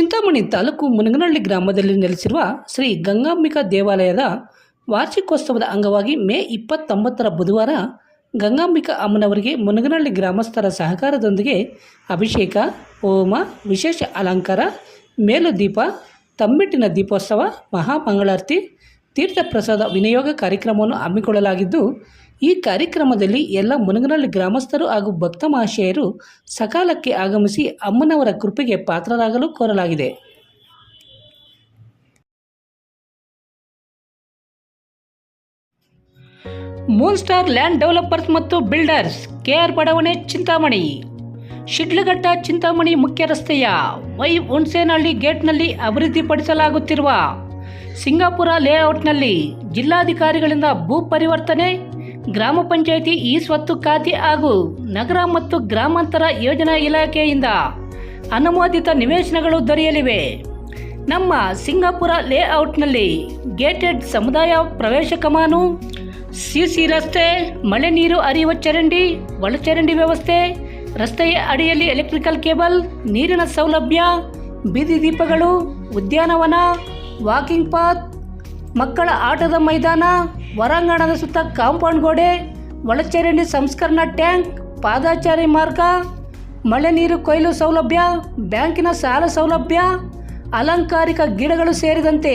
ಚಿಂತಾಮಣಿ ತಾಲೂಕು ಮುನಗನಹಳ್ಳಿ ಗ್ರಾಮದಲ್ಲಿ ನೆಲೆಸಿರುವ ಶ್ರೀ ಗಂಗಾಂಬಿಕಾ ದೇವಾಲಯದ ವಾರ್ಷಿಕೋತ್ಸವದ ಅಂಗವಾಗಿ ಮೇ ಇಪ್ಪತ್ತೊಂಬತ್ತರ ಬುಧವಾರ ಗಂಗಾಂಬಿಕಾ ಅಮ್ಮನವರಿಗೆ ಮುನಗನಹಳ್ಳಿ ಗ್ರಾಮಸ್ಥರ ಸಹಕಾರದೊಂದಿಗೆ ಅಭಿಷೇಕ, ಹೋಮ, ವಿಶೇಷ ಅಲಂಕಾರ, ಮೇಲುದೀಪ, ತಮ್ಮೆಟ್ಟಿನ ದೀಪೋತ್ಸವ, ಮಹಾಮಂಗಳಾರತಿ ತೀರ್ಥಪ್ರಸಾದ ವಿನಿಯೋಗ ಕಾರ್ಯಕ್ರಮವನ್ನು ಹಮ್ಮಿಕೊಳ್ಳಲಾಗಿದ್ದು ಈ ಕಾರ್ಯಕ್ರಮದಲ್ಲಿ ಎಲ್ಲ ಮುನಗನಹಳ್ಳಿ ಗ್ರಾಮಸ್ಥರು ಹಾಗೂ ಭಕ್ತ ಮಹಾಶಯರು ಸಕಾಲಕ್ಕೆ ಆಗಮಿಸಿ ಅಮ್ಮನವರ ಕೃಪೆಗೆ ಪಾತ್ರರಾಗಲು ಕೋರಲಾಗಿದೆ. ಮೂನ್ ಸ್ಟಾರ್ ಲ್ಯಾಂಡ್ ಡೆವಲಪರ್ಸ್ ಮತ್ತು ಬಿಲ್ಡರ್ಸ್ ಕೆಆರ್ ಬಡಾವಣೆ, ಚಿಂತಾಮಣಿ. ಶಿಡ್ಲಘಟ್ಟ, ಚಿಂತಾಮಣಿ ಮುಖ್ಯ ರಸ್ತೆಯ ವೈ ಹುಣಸೇನಹಳ್ಳಿ ಗೇಟ್ನಲ್ಲಿ ಅಭಿವೃದ್ಧಿಪಡಿಸಲಾಗುತ್ತಿರುವ ಸಿಂಗಾಪುರ ಲೇಔಟ್ನಲ್ಲಿ ಜಿಲ್ಲಾಧಿಕಾರಿಗಳಿಂದ ಭೂ ಪರಿವರ್ತನೆ ಗ್ರಾಮ ಪಂಚಾಯಿತಿ ಈ ಸ್ವತ್ತು ಖಾತೆ ಹಾಗೂ ನಗರ ಮತ್ತು ಗ್ರಾಮಾಂತರ ಯೋಜನಾ ಇಲಾಖೆಯಿಂದ ಅನುಮೋದಿತ ನಿವೇಶನಗಳು ದೊರೆಯಲಿವೆ. ನಮ್ಮ ಸಿಂಗಾಪುರ ಲೇಔಟ್ನಲ್ಲಿ ಗೇಟೆಡ್ ಸಮುದಾಯ ಪ್ರವೇಶ ಕಮಾನು, ಸಿಸಿ ರಸ್ತೆ, ಮಳೆ ನೀರು ಹರಿಯುವ ಚರಂಡಿ ಒಳಚರಂಡಿ ವ್ಯವಸ್ಥೆ, ರಸ್ತೆಯ ಅಡಿಯಲ್ಲಿ ಎಲೆಕ್ಟ್ರಿಕಲ್ ಕೇಬಲ್, ನೀರಿನ ಸೌಲಭ್ಯ, ಬೀದಿ ದೀಪಗಳು, ಉದ್ಯಾನವನ, ವಾಕಿಂಗ್ ಪಾತ್ ಮಕ್ಕಳ ಆಟದ ಮೈದಾನ ಹೊರಾಂಗಣದ ಸುತ್ತ ಕಾಂಪೌಂಡ್ ಗೋಡೆ, ಒಳಚರಂಡಿ ಸಂಸ್ಕರಣಾ ಟ್ಯಾಂಕ್, ಪಾದಾಚಾರಿ ಮಾರ್ಗ, ಮಳೆ ನೀರು ಕೊಯ್ಲು ಸೌಲಭ್ಯ, ಬ್ಯಾಂಕಿನ ಸಾಲ ಸೌಲಭ್ಯ, ಅಲಂಕಾರಿಕ ಗಿಡಗಳು ಸೇರಿದಂತೆ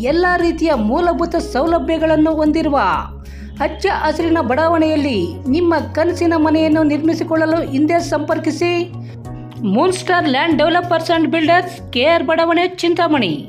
ಎಲ್ಲ ರೀತಿಯ ಮೂಲಭೂತ ಸೌಲಭ್ಯಗಳನ್ನು ಹೊಂದಿರುವ ಹಚ್ಚ ಹಸಿರಿನ ಬಡಾವಣೆಯಲ್ಲಿ ನಿಮ್ಮ ಕನಸಿನ ಮನೆಯನ್ನು ನಿರ್ಮಿಸಿಕೊಳ್ಳಲು ಹಿಂದೆ ಸಂಪರ್ಕಿಸಿ. Moon star land developers and builders K R ಬಡಾವಣೆ, ಚಿಂತಾಮಣಿ.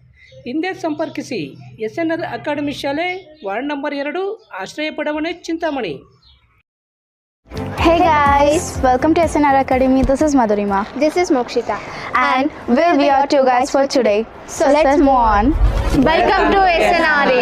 ಹಿಂದೆ ಸಂಪರ್ಕಿಸಿ ಎಸ್ ಎನ್ ಆರ್ ಅಕಾಡೆಮಿ ಶಾಲೆ ವಾರ್ಡ್ ನಂಬರ್ ಎರಡು ಆಶ್ರಯ ಬಡಾವಣೆ Chintamani Hey guys, welcome to SNR Academy. This is Madhurima. This is Mokshita. And we'll be your two guys for today. So let's move on. Welcome to SNRA.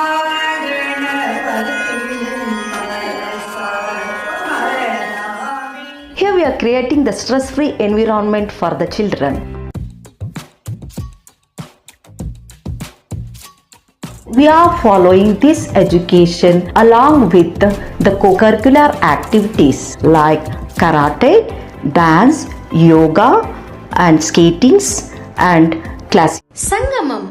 we are creating the stress-free environment for the children. We are following this education along with the co-curricular activities like karate, dance, yoga and skatings and class. Sangamam